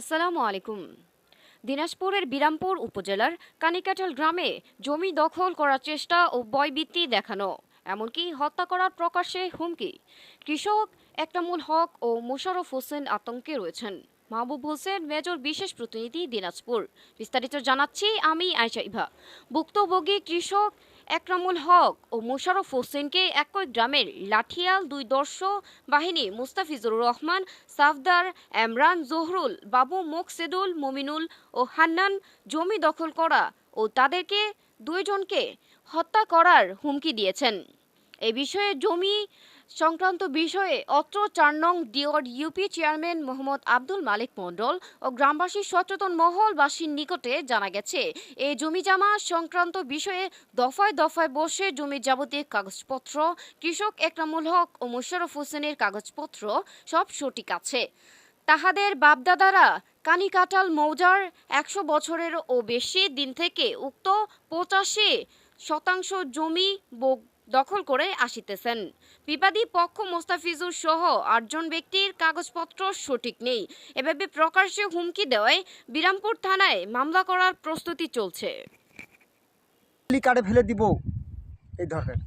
আসসালামু আলাইকুম। দিনাজপুরের বিরামপুর উপজেলার কানিকাটাল গ্রামে জমি দখল করার চেষ্টা ও বয়বৃত্তি দেখানো, এমনকি হত্যা করার প্রকাশ্যে হুমকি। কৃষক একটামুল হক ও মোশাররফ হোসেন আতঙ্কে রয়েছেন। মাহবুব হোসেন, মেজর বিশেষ প্রতিনিধি, দিনাজপুর। বিস্তারিত জানাচ্ছি আমি আয়শা ইভা। ভুক্তভোগী কৃষক একরামুল হক ও মোশারফ হোসেনকে একই গ্রামের লাঠিয়াল দুই দর্শ বাহিনী মুস্তাফিজুর রহমান, সাফদার এমরান জহরুল, বাবু মোকসেদুল মমিনুল ও হান্নান জমি দখল করা ও তাদেরকে দুইজনকে হত্যা করার হুমকি দিয়েছেন। এ বিষয়ে জমি সংক্রান্ত বিষয়ে অত্র চার নং ডিওর ইউপি চেয়ারম্যান মোহাম্মদ আব্দুল মালিক মণ্ডল ও গ্রামবাসী সচেতন মহলবাসীর নিকটে জানা গেছে, এই জমি জামা সংক্রান্ত বিষয়ে দফায় দফায় বসে জমির যাবতীয় কাগজপত্র, কৃষক একরামুল হক ও মোশাররফ হোসেনের কাগজপত্র সব সঠিক আছে। তাহাদের বাপদাদারা কানিকাটাল মৌজার একশো বছরের ও বেশি দিন থেকে উক্ত পঁচাশি শতাংশ জমি দখল করে আসিতেছেন। বিবাদী পক্ষ মোস্তাফিজুর সহ আটজন ব্যক্তির কাগজপত্র সঠিক নেই। এভাবে প্রকাশ্যে হুমকি দেওয়ায় বিরামপুর থানায় মামলা করার প্রস্তুতি চলছে। ফেলে দিব। এই ধরনের।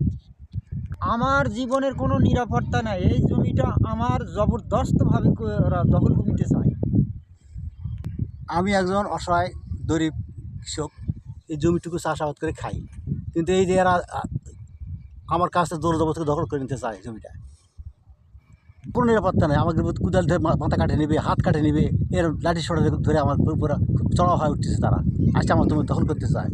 আমার জীবনের কোনো নিরাপত্তা নাই। এই জমিটা আমার জবরদস্তভাবে ওরা দখল করে নিতে চায়। আমি একজন অসহায় গরিব কৃষক। এই জমিটুকু চাষাবাদ করে খাই। কিন্তু এই যে এরা আমার কাছ থেকে জোর জবরদস্তি দখল করে নিতে চায় জমিটা। কোনো নিরাপত্তা নেই, আমাকে কুদাল ধরে মাথা কাটে নেবে, হাত কাটে নেবে, এর লাঠি সরা ধরে আমার খুব চড়া হয়ে উঠতেছে তারা। আজকে আমার জমি দখল করতে চায়।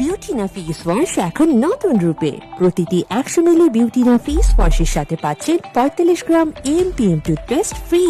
বিউটিনা ফেস ওয়াশ এখন নতুন রূপে। প্রতিটি একশো মিলি বিউটিনা ফেস ওয়াশের সাথে পাচ্ছেন পঁয়তাল্লিশ gram M P M toothpaste free